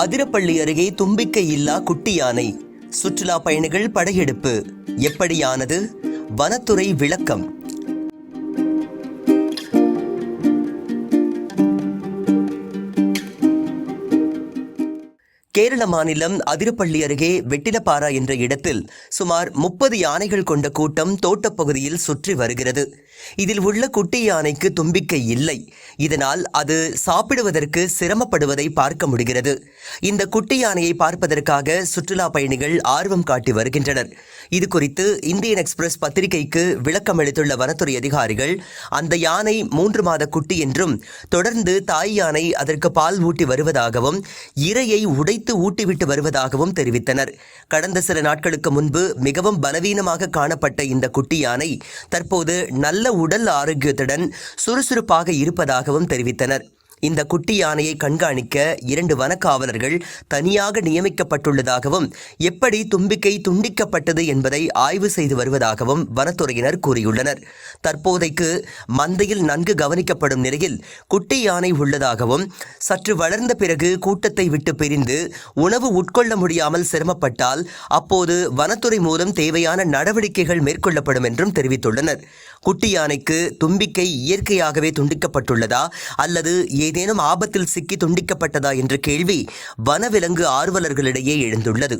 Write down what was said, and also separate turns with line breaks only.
அதிரப்பள்ளி அருகே தும்பிக்கை இல்லா குட்டி யானை சுற்றுலா பயணிகள் படையெடுப்பு எப்படியானது? வனத்துறை விளக்கம். கேரள மாநிலம் அதிரப்பள்ளி அருகே வெட்டிலப்பாரா என்ற இடத்தில் சுமார் முப்பது யானைகள் கொண்ட கூட்டம் தோட்டப்பகுதியில் சுற்றி வருகிறது. இதில் உள்ள குட்டி யானைக்கு தும்பிக்கை இல்லை. இதனால் அது சாப்பிடுவதற்கு சிரமப்படுவதை பார்க்க முடிகிறது. இந்த குட்டி யானையை பார்ப்பதற்காக சுற்றுலா பயணிகள் ஆர்வம் காட்டி வருகின்றனர். இது குறித்து இந்தியன் எக்ஸ்பிரஸ் பத்திரிகைக்கு விளக்கம் அளித்துள்ள வனத்துறை அதிகாரிகள் அந்த யானை மூன்று மாத குட்டி என்றும் தொடர்ந்து தாய் யானை அதற்கு பால் ஊட்டி வருவதாகவும் இரையை உடைத்து ஊட்டிவிட்டு வருவதாகவும் தெரிவித்தனர். கடந்த சில நாட்களுக்கு முன்பு மிகவும் பலவீனமாக காணப்பட்ட இந்த குட்டி யானை தற்போது நல்ல உடல் ஆரோக்கியத்துடன் சுறுசுறுப்பாக இருப்பதாகவும் தெரிவித்தனர். இந்த குட்டி யானையை கண்காணிக்க இரண்டு வனக்காவலர்கள் தனியாக நியமிக்கப்பட்டுள்ளதாகவும் எப்படி தும்பிக்கை துண்டிக்கப்பட்டது என்பதை ஆய்வு செய்து வருவதாகவும் வனத்துறையினர் கூறியுள்ளனர். தற்போதைக்கு மந்தையில் நன்கு கவனிக்கப்படும் நிலையில் குட்டி யானை உள்ளதாகவும் சற்று வளர்ந்த பிறகு கூட்டத்தை விட்டு பிரிந்து உணவு உட்கொள்ள முடியாமல் சிரமப்பட்டால் அப்போது வனத்துறை மூலம் தேவையான நடவடிக்கைகள் மேற்கொள்ளப்படும் என்றும் தெரிவித்துள்ளனர். குட்டி யானைக்கு தும்பிக்கை இயற்கையாகவே துண்டிக்கப்பட்டுள்ளதா அல்லது ஏதேனும் ஆபத்தில் சிக்கி துண்டிக்கப்பட்டதா என்ற கேள்வி வனவிலங்கு ஆர்வலர்களிடையே எழுந்துள்ளது.